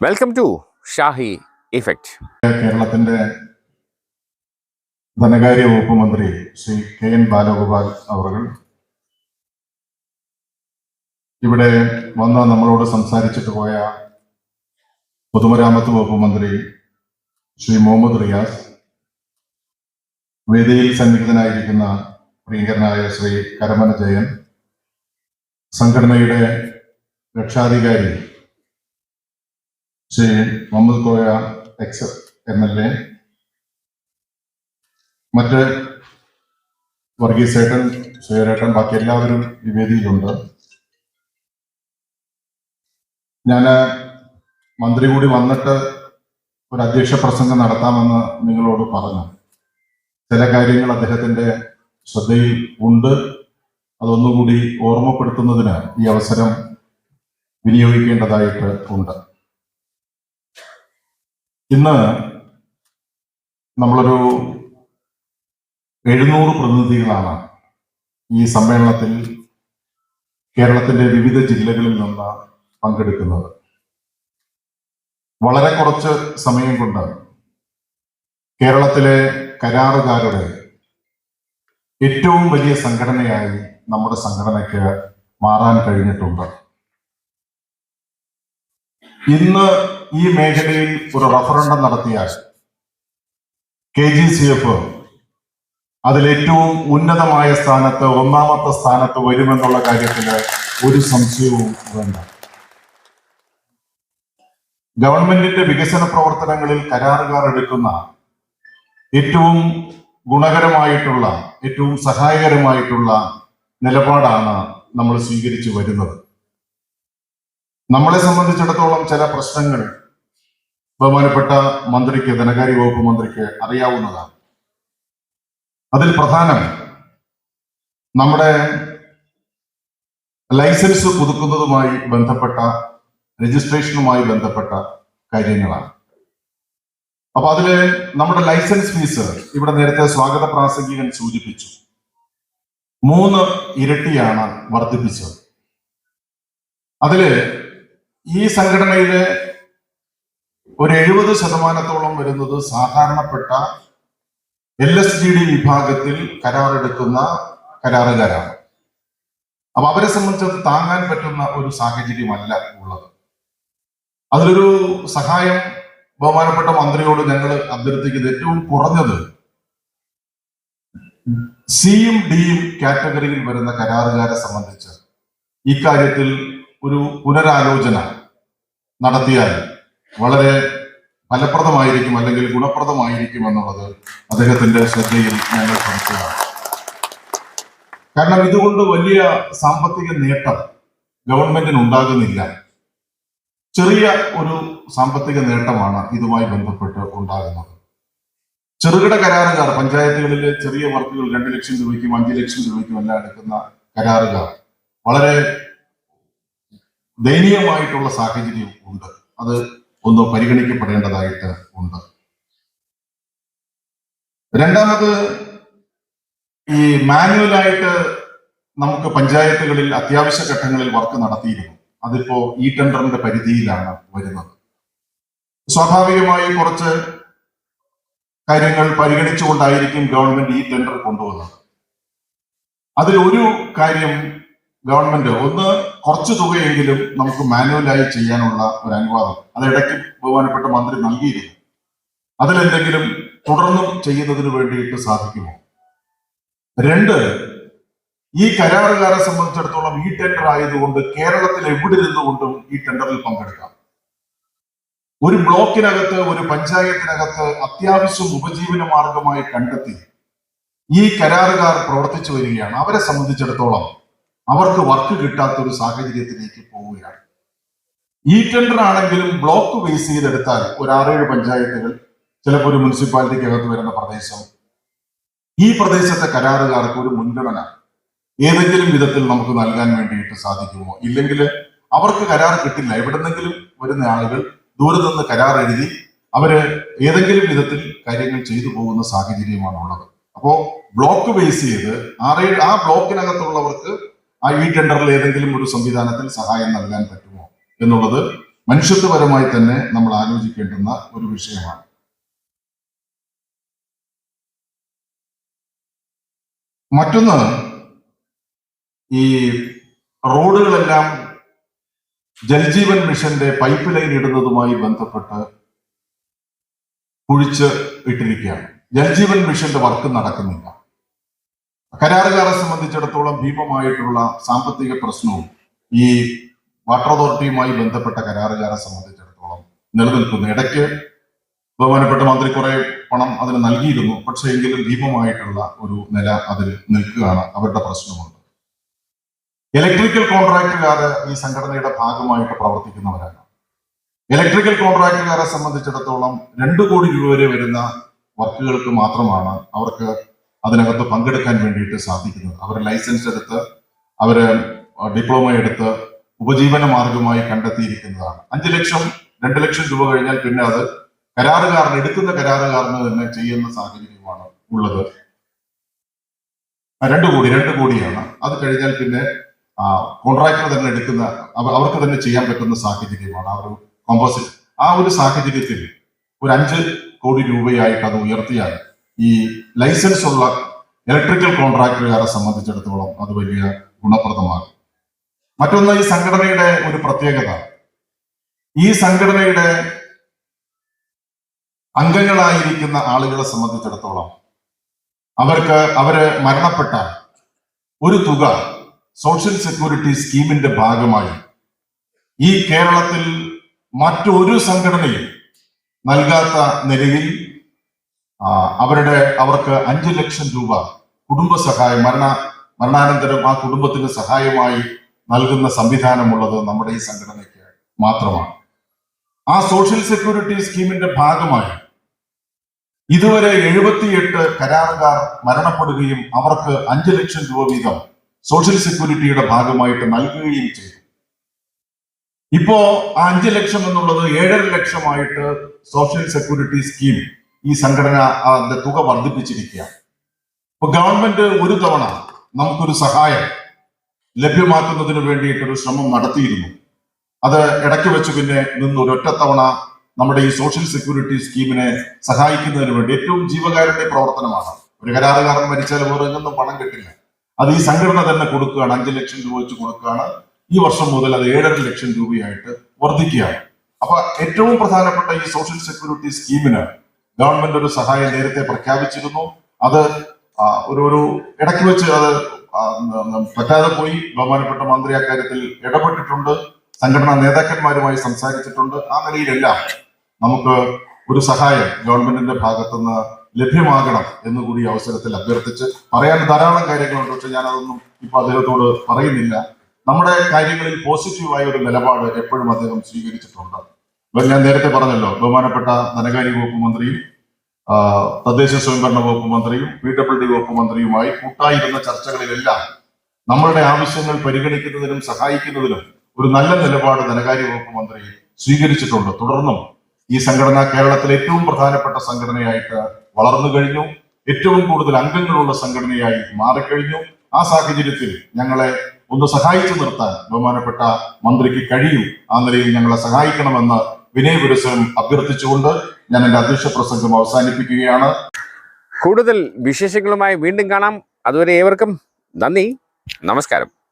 Welcome to Shahi effect കേരളത്തിന്റെ ധനകാര്യ വകുപ്പ് മന്ത്രി ശ്രീ കെ എൻ ബാലഗോപാൽ അവർ ഇവിടെ വന്ന് നമ്മളോട് സംസാരിച്ചിട്ട് പോയ പൊതുമരാമത്ത് വകുപ്പ് മന്ത്രി ശ്രീ മുഹമ്മദ് റിയാസ് വേദിയിൽ സന്നിഹിതനായിരിക്കുന്ന പ്രിയങ്കരനായ ശ്രീ കരമന ജയൻ സംഘടനയുടെ രക്ഷാധികാരി Shri Muhammad Koya ex M L A മറ്റ് വർഗീസേട്ടൻ സുയരേട്ടൻ ബാക്കി എല്ലാവരും ഈ വേദിയിലുണ്ട്. ഞാൻ മന്ത്രി കൂടി വന്നിട്ട് ഒരു അധ്യക്ഷ പ്രസംഗം നടത്താമെന്ന് നിങ്ങളോട് പറഞ്ഞു. ചില കാര്യങ്ങൾ അദ്ദേഹത്തിന്റെ ശ്രദ്ധയിൽ ഉണ്ട്. അതൊന്നുകൂടി ഓർമ്മപ്പെടുത്തുന്നതിന് ഈ അവസരം വിനിയോഗിക്കേണ്ടതായിട്ട് ഉണ്ട്. ഇന്ന് നമ്മളൊരു എഴുന്നൂറ് പ്രതിനിധികളാണ് ഈ സമ്മേളനത്തിൽ കേരളത്തിന്റെ വിവിധ ജില്ലകളിൽ നിന്ന് പങ്കെടുക്കുന്നത്. വളരെ കുറച്ച് സമയം കൊണ്ട് കേരളത്തിലെ കരാറുകാരുടെ ഏറ്റവും വലിയ സംഘടനയായി നമ്മുടെ സംഘടനയ്ക്ക് മാറാൻ കഴിഞ്ഞിട്ടുണ്ട്. ഇന്ന് ഈ മേഖലയിൽ ഒരു റഫറണ്ടം നടത്തിയാൽ കെ ജി സി എഫ് അതിലേറ്റവും ഉന്നതമായ സ്ഥാനത്ത് ഒന്നാമത്തെ സ്ഥാനത്ത് വരുമെന്നുള്ള കാര്യത്തിൽ ഒരു സംശയവും വേണ്ട. ഗവൺമെന്റിന്റെ വികസന പ്രവർത്തനങ്ങളിൽ കരാറുകാർ എടുക്കുന്ന ഏറ്റവും ഗുണകരമായിട്ടുള്ള ഏറ്റവും സഹായകരമായിട്ടുള്ള നിലപാടാണ് നമ്മൾ സ്വീകരിച്ചു വരുന്നത്. നമ്മളെ സംബന്ധിച്ചിടത്തോളം ചില പ്രശ്നങ്ങൾ ബഹുമാനപ്പെട്ട മന്ത്രിക്ക് ധനകാര്യ വകുപ്പ് മന്ത്രിക്ക് അറിയാവുന്നതാണ്. അതിൽ പ്രധാനം നമ്മുടെ ലൈസൻസ് പുതുക്കുന്നതുമായി ബന്ധപ്പെട്ട രജിസ്ട്രേഷനുമായി ബന്ധപ്പെട്ട കാര്യങ്ങളാണ്. അപ്പൊ അതിൽ നമ്മുടെ ലൈസൻസ് ഫീസ് ഇവിടെ നേരത്തെ സ്വാഗത പ്രാസംഗികൻ സൂചിപ്പിച്ചു. മൂന്ന് ഇരട്ടിയാണ് വർദ്ധിപ്പിച്ചത്. അതിൽ ഈ സംഘടനയിലെ ഒരു എഴുപത് ശതമാനത്തോളം വരുന്നത് സാധാരണപ്പെട്ട എൽ എസ് ജി ഡി വിഭാഗത്തിൽ കരാറെടുക്കുന്ന കരാറുകാരാണ്. അപ്പൊ അവരെ സംബന്ധിച്ച് താങ്ങാൻ പറ്റുന്ന ഒരു സാഹചര്യമല്ല ഉള്ളത്. അതിലൊരു സഹായം ബഹുമാനപ്പെട്ട മന്ത്രിയോട് ഞങ്ങൾ അഭ്യർത്ഥിക്കുന്നത് ഏറ്റവും കുറഞ്ഞത് സിയും ഡിയും കാറ്റഗറിയിൽ വരുന്ന കരാറുകാരെ സംബന്ധിച്ച് ഇക്കാര്യത്തിൽ ഒരു പുനരാലോചന നടത്തിയാൽ വളരെ ഫലപ്രദമായിരിക്കും അല്ലെങ്കിൽ ഗുണപ്രദമായിരിക്കും എന്നുള്ളത് അദ്ദേഹത്തിന്റെ ശ്രദ്ധയിൽ ഞങ്ങൾ കാണിച്ചതാണ് കാരണം ഇതുകൊണ്ട് വലിയ സാമ്പത്തിക നേട്ടം ഗവൺമെന്റിന് ഉണ്ടാകുന്നില്ല. ചെറിയ ഒരു സാമ്പത്തിക നേട്ടമാണ് ഇതുമായി ബന്ധപ്പെട്ട് ഉണ്ടാകുന്നത്. ചെറുകിട കരാറുകാർ പഞ്ചായത്തുകളിൽ ചെറിയ വർക്കുകൾ രണ്ട് ലക്ഷം രൂപയ്ക്കും അഞ്ച് ലക്ഷം രൂപയ്ക്കും എല്ലാം എടുക്കുന്ന കരാറുകാർ വളരെ ദയനീയമായിട്ടുള്ള സാഹചര്യം ഉണ്ട്. അത് ഒന്ന് പരിഗണിക്കപ്പെടേണ്ടതായിട്ട് ഉണ്ട്. രണ്ടാമത് ഈ മാനുവലായിട്ട് നമുക്ക് പഞ്ചായത്തുകളിൽ അത്യാവശ്യ ഘട്ടങ്ങളിൽ വർക്ക് നടത്തിയിരുന്നു. അതിപ്പോ ഈ ടെൻഡറിന്റെ പരിധിയിലാണ് വരുന്നത്. സ്വാഭാവികമായി കുറച്ച് കാര്യങ്ങൾ പരിഗണിച്ചുകൊണ്ടായിരിക്കും ഗവൺമെന്റ് ഈ ടെൻഡർ കൊണ്ടുവന്നത്. അതിൽ ഒരു കാര്യം ഗവൺമെന്റ് ഒന്ന് കുറച്ച് തുകയെങ്കിലും നമുക്ക് മാനുവലായി ചെയ്യാനുള്ള ഒരു അനുവാദം. അത് ഇടയ്ക്ക് ബഹുമാനപ്പെട്ട മന്ത്രി നൽകിയിരുന്നു അതിലെന്തെങ്കിലും തുടർന്നും ചെയ്യുന്നതിന് വേണ്ടിയിട്ട് സാധിക്കുമോ? രണ്ട് ഈ കരാറുകാരെ സംബന്ധിച്ചിടത്തോളം ഈ ടെൻഡർ ആയതുകൊണ്ട് കേരളത്തിൽ എവിടെ നിന്നുകൊണ്ടും ഈ ടെൻഡറിൽ പങ്കെടുക്കാം? ഒരു ബ്ലോക്കിനകത്ത് ഒരു പഞ്ചായത്തിനകത്ത് അത്യാവശ്യം ഉപജീവന മാർഗമായി കണ്ടെത്തി ഈ കരാറുകാർ പ്രവർത്തിച്ചു വരികയാണ്. അവരെ സംബന്ധിച്ചിടത്തോളം അവർക്ക് വർക്ക് കിട്ടാത്ത ഒരു സാഹചര്യത്തിലേക്ക് പോവുകയാണ്. ഈ ടെൻഡർ ആണെങ്കിലും ബ്ലോക്ക് ബേസ് ചെയ്തെടുത്താൽ ഒരു ആറേഴ് പഞ്ചായത്തുകൾ ചിലപ്പോൾ ഒരു മുനിസിപ്പാലിറ്റിക്ക് അകത്ത് വരുന്ന പ്രദേശം ഈ പ്രദേശത്തെ കരാറുകാർക്ക് ഒരു മുൻഗണന ഏതെങ്കിലും വിധത്തിൽ നമുക്ക് നൽകാൻ വേണ്ടിയിട്ട് സാധിക്കുമോ? ഇല്ലെങ്കിൽ അവർക്ക് കരാർ കിട്ടില്ല. എവിടെന്നെങ്കിലും വരുന്ന ആളുകൾ ദൂരെ നിന്ന് കരാർ എഴുതി അവർ ഏതെങ്കിലും വിധത്തിൽ കാര്യങ്ങൾ ചെയ്തു പോകുന്ന സാഹചര്യമാണ് ഉള്ളത് അപ്പോ ബ്ലോക്ക് ബേസ് ചെയ്ത് ആറേഴ് ആ ബ്ലോക്കിനകത്തുള്ളവർക്ക് ആ ഈ ടെൻഡറിൽ ഏതെങ്കിലും ഒരു സംവിധാനത്തിൽ സഹായം നൽകാൻ പറ്റുമോ എന്നുള്ളത് മനുഷ്യത്വപരമായി തന്നെ നമ്മൾ ആലോചിക്കേണ്ടുന്ന ഒരു വിഷയമാണ്. മറ്റൊന്ന് ഈ റോഡുകളെല്ലാം ജൽജീവൻ മിഷന്റെ പൈപ്പ് ലൈൻ ഇടുന്നതുമായി ബന്ധപ്പെട്ട് കുഴിച്ച് ഇട്ടിരിക്കുകയാണ്. ജൽജീവൻ മിഷന്റെ വർക്ക് നടക്കുന്നില്ല. കരാറുകാരെ സംബന്ധിച്ചിടത്തോളം ഭീമമായിട്ടുള്ള സാമ്പത്തിക പ്രശ്നവും ഈ വാട്ടർ അതോറിറ്റിയുമായി ബന്ധപ്പെട്ട കരാറുകാരെ സംബന്ധിച്ചിടത്തോളം നിലനിൽക്കുന്നു. ഇടയ്ക്ക് ബഹുമാനപ്പെട്ട മന്ത്രി കുറെ പണം അതിന് നൽകിയിരുന്നു. പക്ഷേ എങ്കിലും ഭീമമായിട്ടുള്ള ഒരു നില അതിൽ നിൽക്കുകയാണ്. അവരുടെ പ്രശ്നമുണ്ട്. ഇലക്ട്രിക്കൽ കോൺട്രാക്ടുകാർ ഈ സംഘടനയുടെ ഭാഗമായിട്ട് പ്രവർത്തിക്കുന്നവരാണ്. ഇലക്ട്രിക്കൽ കോൺട്രാക്ടുകാരെ സംബന്ധിച്ചിടത്തോളം രണ്ടു കോടി രൂപ വരെ വരുന്ന വർക്കുകൾക്ക് മാത്രമാണ് അവർക്ക് അതിനകത്ത് പങ്കെടുക്കാൻ വേണ്ടിയിട്ട് സാധിക്കുന്നത് അവർ ലൈസൻസ് എടുത്ത് അവർ ഡിപ്ലോമ എടുത്ത് ഉപജീവന മാർഗമായി കണ്ടെത്തിയിരിക്കുന്നതാണ്. അഞ്ചു ലക്ഷം രണ്ട് ലക്ഷം രൂപ കഴിഞ്ഞാൽ പിന്നെ അത് കരാറുകാരൻ എടുക്കുന്ന കരാറുകാരന് തന്നെ ചെയ്യുന്ന സാഹചര്യമാണ് ഉള്ളത്. രണ്ട് കോടി രണ്ട് കോടിയാണ്. അത് കഴിഞ്ഞാൽ പിന്നെ കോൺട്രാക്ടർ തന്നെ എടുക്കുന്ന അവർക്ക് തന്നെ ചെയ്യാൻ പറ്റുന്ന സാഹചര്യമാണ്. ആ ഒരു കോമ്പോസിറ്റ് ആ ഒരു സാഹചര്യത്തിൽ ഒരു അഞ്ച് കോടി രൂപയായിട്ട് അത് ഉയർത്തിയാൽ ഈ ലൈസൻസ് ഉള്ള ഇലക്ട്രിക്കൽ കോൺട്രാക്ടറുകാരെ സംബന്ധിച്ചിടത്തോളം അത് വലിയ ഗുണപ്രദമാകും. മറ്റൊന്ന് ഈ സംഘടനയുടെ ഒരു പ്രത്യേകത. ഈ സംഘടനയുടെ അംഗങ്ങളായിരിക്കുന്ന ആളുകളെ സംബന്ധിച്ചിടത്തോളം അവർക്ക് അവർ മരണപ്പെട്ട ഒരു തുക സോഷ്യൽ സെക്യൂരിറ്റി സ്കീമിന്റെ ഭാഗമായി ഈ കേരളത്തിൽ മറ്റൊരു സംഘടനയും നൽകാത്ത നിലയിൽ അവരുടെ അവർക്ക് അഞ്ചു ലക്ഷം രൂപ കുടുംബ സഹായം മരണ മരണാനന്തരം ആ കുടുംബത്തിന് സഹായമായി നൽകുന്ന സംവിധാനമുള്ളത് നമ്മുടെ ഈ സംഘടനയ്ക്ക് മാത്രമാണ്. ആ സോഷ്യൽ സെക്യൂരിറ്റി സ്കീമിന്റെ ഭാഗമായി ഇതുവരെ എഴുപത്തിയെട്ട് കരാറുകാർ മരണപ്പെടുകയും അവർക്ക് അഞ്ചു ലക്ഷം രൂപ വീതം സോഷ്യൽ സെക്യൂരിറ്റിയുടെ ഭാഗമായിട്ട് നൽകുകയും ചെയ്തു. ഇപ്പോ ആ അഞ്ചു ലക്ഷം എന്നുള്ളത് ഏഴര ലക്ഷമായിട്ട് സോഷ്യൽ സെക്യൂരിറ്റി സ്കീം ഈ സംഘടന അതിന്റെ തുക വർദ്ധിപ്പിച്ചിരിക്കുകയാണ്. ഇപ്പൊ ഗവൺമെന്റ് ഒരു തവണ നമുക്കൊരു സഹായം ലഭ്യമാക്കുന്നതിന് വേണ്ടിയിട്ടൊരു ശ്രമം നടത്തിയിരുന്നു. അത് ഇടയ്ക്ക് വെച്ച് പിന്നെ നിന്ന് ഒരൊറ്റ തവണ നമ്മുടെ ഈ സോഷ്യൽ സെക്യൂരിറ്റി സ്കീമിനെ സഹായിക്കുന്നതിന് വേണ്ടി ഏറ്റവും ജീവകാരുടെ പ്രവർത്തനമാണ്. ഒരു കരാറുകാരൻ മരിച്ചാൽ വേറെ എങ്ങൊന്നും പണം കിട്ടില്ല. അത് ഈ സംഘടന തന്നെ കൊടുക്കുകയാണ്. അഞ്ചു ലക്ഷം രൂപ വെച്ച് കൊടുക്കുകയാണ്. ഈ വർഷം മുതൽ അത് ഏഴര ലക്ഷം രൂപയായിട്ട് വർദ്ധിക്കുകയാണ്. അപ്പൊ ഏറ്റവും പ്രധാനപ്പെട്ട ഈ സോഷ്യൽ സെക്യൂരിറ്റി സ്കീമിന് ഗവൺമെന്റ് ഒരു സഹായം നേരത്തെ പ്രഖ്യാപിച്ചിരുന്നു. അത് ഒരു ഒരു ഇടയ്ക്ക് വെച്ച് അത് പറ്റാതെ പോയി. ബഹുമാനപ്പെട്ട മന്ത്രി അക്കാര്യത്തിൽ ഇടപെട്ടിട്ടുണ്ട്. സംഘടനാ നേതാക്കന്മാരുമായി സംസാരിച്ചിട്ടുണ്ട്. ആ നിലയിലെല്ലാം നമുക്ക് ഒരു സഹായം ഗവൺമെന്റിന്റെ ഭാഗത്തു നിന്ന് ലഭ്യമാകണം എന്ന് കൂടി അവസരത്തിൽ അഭ്യർത്ഥിച്ച് പറയാൻ ധാരാളം കാര്യങ്ങളുണ്ട്. പക്ഷെ ഞാൻ അതൊന്നും ഇപ്പൊ അദ്ദേഹത്തോട് പറയുന്നില്ല. നമ്മുടെ കാര്യങ്ങളിൽ പോസിറ്റീവായ ഒരു നിലപാട് എപ്പോഴും അദ്ദേഹം സ്വീകരിച്ചിട്ടുണ്ട്. ഇപ്പൊ ഞാൻ നേരത്തെ പറഞ്ഞല്ലോ ബഹുമാനപ്പെട്ട ധനകാര്യ വകുപ്പ് മന്ത്രിയും തദ്ദേശ സ്വയംഭരണ വകുപ്പ് മന്ത്രിയും പി ഡബ്ല്യു ഡി വകുപ്പ് മന്ത്രിയുമായി കൂട്ടായിരുന്ന ചർച്ചകളിലെല്ലാം നമ്മളുടെ ആവശ്യങ്ങൾ പരിഗണിക്കുന്നതിനും സഹായിക്കുന്നതിനും ഒരു നല്ല നിലപാട് ധനകാര്യ വകുപ്പ് മന്ത്രി സ്വീകരിച്ചിട്ടുണ്ട്. തുടർന്നും ഈ സംഘടന കേരളത്തിലെ ഏറ്റവും പ്രധാനപ്പെട്ട സംഘടനയായിട്ട് വളർന്നു കഴിഞ്ഞു. ഏറ്റവും കൂടുതൽ അംഗങ്ങളുള്ള സംഘടനയായി മാറിക്കഴിഞ്ഞു. ആ സാഹചര്യത്തിൽ ഞങ്ങളെ ഒന്ന് സഹായിച്ചു നിർത്താൻ ബഹുമാനപ്പെട്ട മന്ത്രിക്ക് കഴിയും. ആ നിലയിൽ ഞങ്ങളെ സഹായിക്കണമെന്ന് വിനയപുരസ്സരം അഭ്യർത്ഥിച്ചുകൊണ്ട് ഞാൻ എന്റെ അധ്യക്ഷ പ്രസംഗം അവസാനിപ്പിക്കുകയാണ്. കൂടുതൽ വിശേഷങ്ങളുമായി വീണ്ടും കാണാം. അതുവരെ ഏവർക്കും നന്ദി. നമസ്കാരം.